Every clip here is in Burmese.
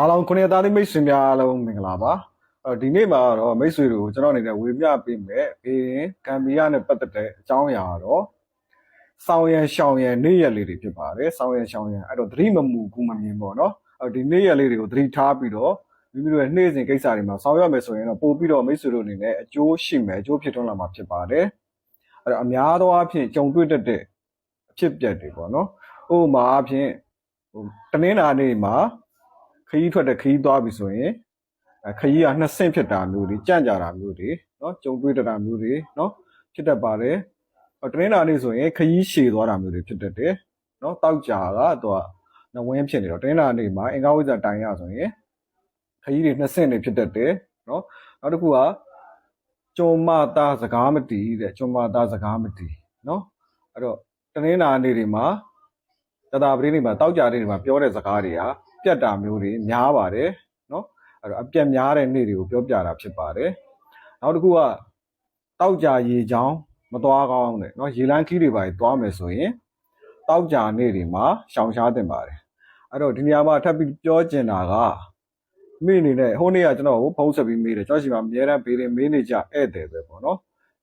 အားလုံးခုနှစ်သားလေးမိတ်ဆွေများအားလုံးမင်္ဂလာပါအဲ့တော့ဒီနေ့မှာတော့မိတ်ဆွေတို့ကျွန်တော်အနေနဲ့ဝေမျှပေးမယ်ဘေးရင်ကံမီယာနဲ့ပတ်သက်တဲ့အကြောင်းအရာကတော့ဆောင်းရံရှောင်းရံနေ့ရက်လေးတွေဖြစ်ပါတယ်ဆောင်းရံရှောင်းရံအဲ့တော့သတိမမူကူမမြင်ပေါ့နော်အဲ့တော့ဒီနေ့ရက်လေးတွေကိုသတိထားပြီးတော့မိမိတို့ရဲ့နေ့စဉ်ကိစ္စတွေမှာဆောင်ရွက်မယ်ဆိုရင်တော့ပို့ပြီးတော့မိတ်ဆွေတို့အနေနဲ့အကျိုးရှိမယ်အကျိုးဖြစ်ထွန်းလာမှာဖြစ်ပါတယ်အဲ့တော့အများသောအားဖြင့်ကြုံတွေ့တတ်တဲ့အဖြစ်အပျက်တွေပေါ့နော်ဥပမာအားဖြင့်ဟိုတနင်္လာနေ့မှာ ခရီးထွက်တဲ့ခရီးသွားပြီဆိုရင်အဲခရီးကနှစ်ဆင့်ဖြစ်တာမျိုးတွေကြန့်ကြတာမျိုးတွေเนาะကြုံတွေ့တတာမျိုးတွေเนาะဖြစ်တတ်ပါတယ်ဟောတနင်္လာနေ့ဆိုရင်ခရီးရှည်သွားတာမျိုးတွေဖြစ်တတ်တယ်เนาะတောက်ကြကတော့နဝင်းဖြစ်နေတော့တနင်္လာနေ့မှာအင်္ဂါဝိဇ္ဇာတိုင်ရဆိုရင်ခရီးတွေနှစ်ဆင့်တွေဖြစ်တတ်တယ်เนาะနောက်တစ်ခုကကျုံမသားစကားမတီးတဲ့ကျုံမသားစကားမတီးเนาะအဲ့တော့တနင်္လာနေ့တွေမှာတတာပတိနေ့မှာတောက်ကြနေ့တွေမှာပြောတဲ့စကားတွေက ပြတ်တာမျိုးတွေများပါတယ်เนาะအဲ့တော့အပြတ်များတဲ့နေ့တွေကိုပြောပြတာဖြစ်ပါတယ်နောက်တစ်ခုကတောက်ကြရေချောင်းမသွားကောင်းတဲ့เนาะရေလန်းခီးတွေပါသွားမယ်ဆိုရင်တောက်ကြနေ့တွေမှာရှောင်ရှားတင်ပါတယ်အဲ့တော့ဒီနေရာမှာထပ်ပြီးပြောချင်တာကမိအနေနဲ့ဟိုနေ့ကကျွန်တော်ကိုဖုန်းဆက်ပြီးမေးတယ်ကျွန်တော်ရှိမှာအများအားဘေးရင်မေးနေကြဧည့်သည်ပဲပေါ့နော်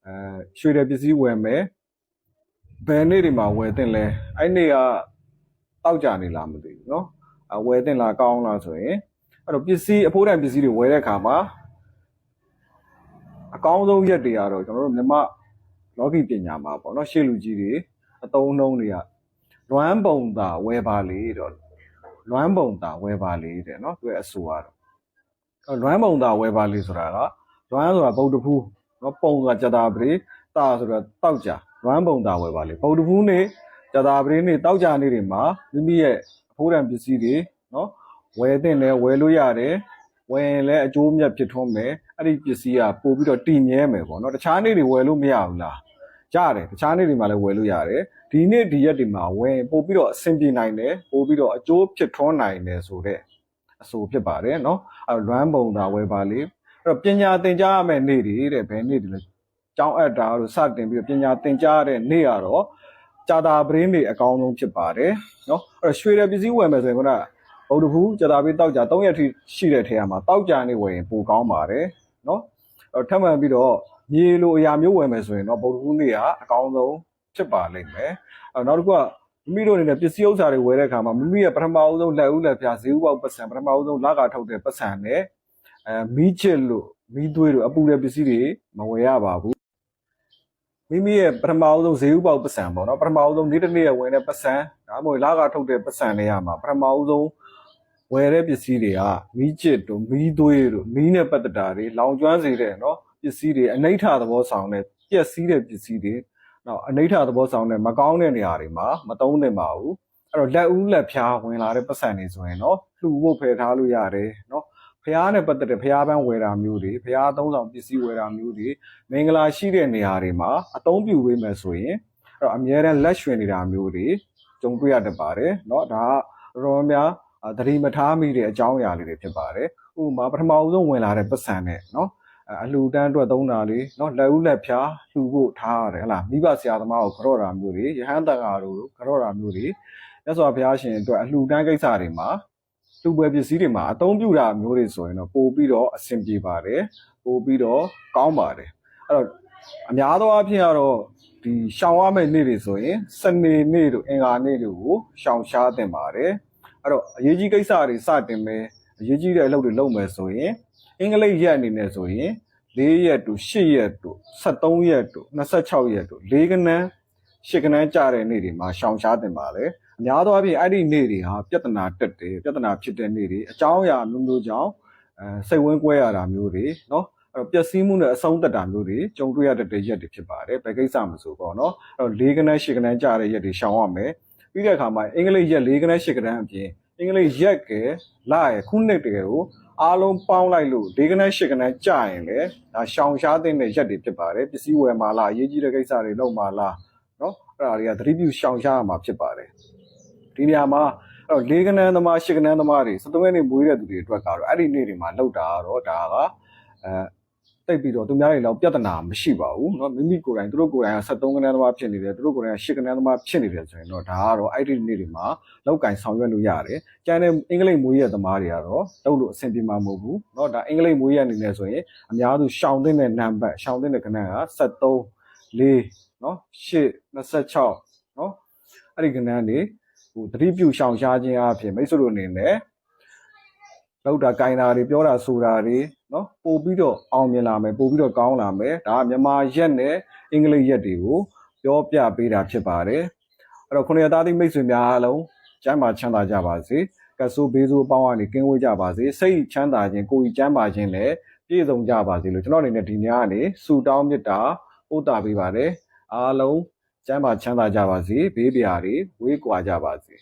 အဲရွှေတယ်ပစ္စည်းဝယ်မယ်ဘယ်နေ့တွေမှာဝယ်တင်လဲအဲ့နေ့ကတောက်ကြနေလားမသိဘူးเนาะ အ ဝယ်တင်လာကောင်းလားဆိုရင်အဲ့တော့ပစ္စည်းအဖိုးတန်ပစ္စည်းတွေဝယ်တဲ့အခါမှာအကောင်းဆုံးရက်တွေကတော့ကျွန်တော်တို့မြမလောကီပညာမှာပေါ့နော်ရှေ့လူကြီးတွေအတုံးနှုံးတွေကလွမ်းပုံသာဝယ်ပါလေတော့လွမ်းပုံသာဝယ်ပါလေတဲ့နော်သူရဲ့အဆိုကတော့အဲ့လွမ်းပုံသာဝယ်ပါလေဆိုတာကလွမ်းဆိုတာဗုဒ္ဓဖူးနော်ပုံဆိုတာကြတာပရိတာဆိုတာတောက်ကြလွမ်းပုံသာဝယ်ပါလေဗုဒ္ဓဖူးနေကြတာပရိနေတောက်ကြနေတွေမှာမိမိရဲ့အ ဖိုးတန်ပစ္စည်းတွေနော်ဝယ်တဲ့လဲဝယ်လို့ရတယ်ဝယ်ရင်လည်းအကျိုးမြတ်ဖြစ်ထွန်းမယ်အဲ့ဒီပစ္စည်းကပို့ပြီးတော့တည်မြဲမယ်ပေါ့နော်တခြားနေ့တွေဝယ်လို့မရဘူးလားရတယ်တခြားနေ့တွေမှာလည်းဝယ်လို့ရတယ်ဒီနေ့ဒီရက်တွေမှာဝယ်ပို့ပြီးတော့အဆင်ပြေနိုင်တယ်ပို့ပြီးတော့အကျိုးဖြစ်ထွန်းနိုင်တယ်ဆိုတဲ့အဆိုဖြစ်ပါတယ်နော်အဲ့တော့လွမ်းပုံသာဝယ်ပါလေအဲ့တော့ပညာသင်ကြားရမယ့်နေ့တွေတဲ့ဘယ်နေ့တွေလဲကျောင်းအပ်တာတို့စတင်ပြီးတော့ပညာသင်ကြားရတဲ့နေ့ကတော့ ကြာတာပရင်းတွေအကောင်းဆုံးဖြစ်ပါတယ်နော်အဲ့တော့ရွှေတဲ့ပစ္စည်းဝယ်မယ်ဆိုရင်ခုနကဗုဒ္ဓဘူးကြာတာပြီးတောက်ကြ3ရက်ထိရှိတဲ့ထဲမှာတောက်ကြနေဝယ်ရင်ပိုကောင်းပါတယ်နော်အဲ့တော့ထပ်မံပြီးတော့မြေလိုအရာမျိုးဝယ်မယ်ဆိုရင်တော့ဗုဒ္ဓဘူးနေ့ကအကောင်းဆုံးဖြစ်ပါလိမ့်မယ်အဲ့တော့နောက်တစ်ခုကမိမိတို့အနေနဲ့ပစ္စည်းဥစ္စာတွေဝယ်တဲ့အခါမှာမိမိရဲ့ပထမအဦးဆုံးလက်ဦးလက်ပြဈေးဥပေါက်ပတ်စံပထမအဦးဆုံးလကထုတ်တဲ့ပတ်စံနဲ့အဲမီးချစ်လို့မီးသွေးတို့အပူတဲ့ပစ္စည်းတွေမဝယ်ရပါဘူး မိမိရဲ့ပထမအဆုံးဈေးဥပေါက်ပတ်စံပေါ့နော်ပထမအဆုံးနေ့တစ်နေ့ရဝင်တဲ့ပတ်စံဒါမှမဟုတ်လကထုတ်တဲ့ပတ်စံတွေရမှာပထမအဆုံးဝယ်တဲ့ပစ္စည်းတွေကမီးကျစ်တို့မီးသွေးတို့မီးနဲ့ပတ်သက်တာတွေလောင်ကျွမ်းစေတဲ့နော်ပစ္စည်းတွေအနိဋ္ဌသဘောဆောင်တဲ့ပျက်စီးတဲ့ပစ္စည်းတွေနောက်အနိဋ္ဌသဘောဆောင်တဲ့မကောင်းတဲ့နေရာတွေမှာမသုံးသင့်ပါဘူးအဲ့တော့လက်ဦးလက်ဖြားဝင်လာတဲ့ပတ်စံတွေဆိုရင်တော့လှူဖို့ဖယ်ထားလို့ရတယ်နော် ဖျားနဲ့ပတ်သက်တဲ့ဖျားပန်းဝယ်တာမျိုးတွေဖျားသုံးဆောင်ပစ္စည်းဝယ်တာမျိုးတွေ မင်္ဂလာရှိတဲ့နေရာတွေမှာအသုံးပြုပေးမယ်ဆိုရင်အဲ့တော့အများရန်လက်ရွှင်နေတာမျိုးတွေကြုံတွေ့ရတတ်ပါတယ်เนาะဒါကတော်တော်များအာသတိမထားမိတဲ့အကြောင်းအရာလေးတွေဖြစ်ပါတယ်ဥပမာပထမအဆုံးဝင်လာတဲ့ပတ်စံနဲ့เนาะအလှူဒန်းအတွက်သုံးတာလေးเนาะလက်ဦးလက်ဖြာလှူဖို့ထားရတယ်ဟလားမိဘဆရာသမားကိုကြော့တာမျိုးတွေရဟန်းတန်ဃာတို့ကြော့တာမျိုးတွေမြတ်စွာဘုရားရှင်အတွက်အလှူဒန်းကိစ္စတွေမှာ လူပွဲပစ္စည်းတွေမှာအသုံးပြုတာမျိုးတွေဆိုရင်တော့ပို့ပြီးတော့အဆင်ပြေပါတယ်ပို့ပြီးတော့ကောင်းပါတယ်အဲ့တော့အများသောအားဖြင့်ကတော့ဒီရှောင်ရမယ့်နေ့တွေဆိုရင်စနေနေ့တို့အင်္ဂါနေ့တို့ကိုရှောင်ရှားတင်ပါတယ်အဲ့တော့အရေးကြီးကိစ္စတွေစတင်မယ်အရေးကြီးတဲ့အလုပ်တွေလုပ်မယ်ဆိုရင်အင်္ဂလိပ်ရက်အနေနဲ့ဆိုရင်၄ရက်တို့၈ရက်တို့73ရက်တို့26ရက်တို့၄ကနန်း၈ကနန်းကြတဲ့နေ့တွေမှာရှောင်ရှားတင်ပါတယ်အ များသောအားဖြင့်အဲ့ဒီနေ့တွေဟာပြဿနာတက်တယ်ပြဿနာဖြစ်တဲ့နေ့တွေအကြောင်းအရာမျိုးမျိုးကြောင့်အဲစိတ်ဝန်းကွဲရတာမျိုးတွေနော်အဲ့တော့ပျက်စီးမှုနဲ့အဆုံးသက်တာမျိုးတွေကြုံတွေ့ရတဲ့ရက်တွေဖြစ်ပါတယ်ဘယ်ကိစ္စမဆိုပေါ့နော်အဲ့တော့၄ခန်း၈ခန်းကြတဲ့ရက်တွေရှောင်ရမယ်ပြီးတဲ့အခါမှာအင်္ဂလိပ်ရက်၄ခန်း၈ခန်းအပြင်အင်္ဂလိပ်ရက်ကလရခုနှစ်တကယ်ကိုအားလုံးပေါင်းလိုက်လို့၄ခန်း၈ခန်းကြာရင်လေဒါရှောင်ရှားတဲ့ရက်တွေဖြစ်ပါတယ်ပစ္စည်းဝယ်မှာလားအရေးကြီးတဲ့ကိစ္စတွေလုပ်မှာလားနော်အဲ့ဒါတွေကသတိပြုရှောင်ရှားရမှာဖြစ်ပါတယ် ဒီနေရာမှာအဲ့တော့၄ကနန်းသမား၈ကနန်းသမားတွေစက်သုံးရက်နေမွေးတဲ့သူတွေအတွက်ကတော့အဲ့ဒီနေ့တွေမှာလောက်တာကတော့ဒါကအဲ တိတ်ပြီးတော့သူများတွေလောက်ပြဿနာမရှိပါဘူးเนาะမိမိကိုယ်တိုင်သူတို့ကိုယ်တိုင်က73ခန်းသမားဖြစ်နေတယ်သူတို့ကိုယ်တိုင်က10ခန်းသမားဖြစ်နေတယ်ဆိုရင်တော့ဒါကတော့အဲ့ဒီနေ့တွေမှာလောက်ကင်ဆောင်ရွက်လို့ရတယ်ကျန်တဲ့အင်္ဂလိပ်မွေးရသမားတွေကတော့လုပ်လို့အဆင်ပြေမှာမဟုတ်ဘူးเนาะဒါအင်္ဂလိပ်မွေးရအနေနဲ့ဆိုရင်အများစုရှောင်းတဲ့နံပါတ်ရှောင်းတဲ့ကဏ္ဍက73 4เนาะ8 26เนาะအဲ့ဒီကဏ္ဍနေ ဟိုတတိပြုရှောင်ရှားခြင်းအပြင်မိတ်ဆွေတို့အနေနဲ့လောက်တာကိုင်တာတွေပြောတာဆိုတာတွေနော်ပို့ပြီးတော့အောင်မြင်လာမယ်ပို့ပြီးတော့ကောင်းလာမယ်ဒါကမြန်မာရက်နဲ့အင်္ဂလိပ်ရက်တွေကိုပြောပြပေးတာဖြစ်ပါတယ်အဲ့တော့ခုနှစ်သားသီးမိတ်ဆွေများအားလုံးကျမ်းမာချမ်းသာကြပါစေကတ်ဆိုးဘေးဆိုးအပေါင်းကနေကင်းဝေးကြပါစေစိတ်ချမ်းသာခြင်းကိုယ်ကြီးကျမ်းမာခြင်းလည်းပြည့်စုံကြပါစေလို့ကျွန်တော်အနေနဲ့ဒီညကနေဆုတောင်းမေတ္တာပို့တာပေးပါတယ်အားလုံး ကျမ်းမာချမ်းသာကြပါစေဘေးပြာတွေဝေးကွာကြပါစေ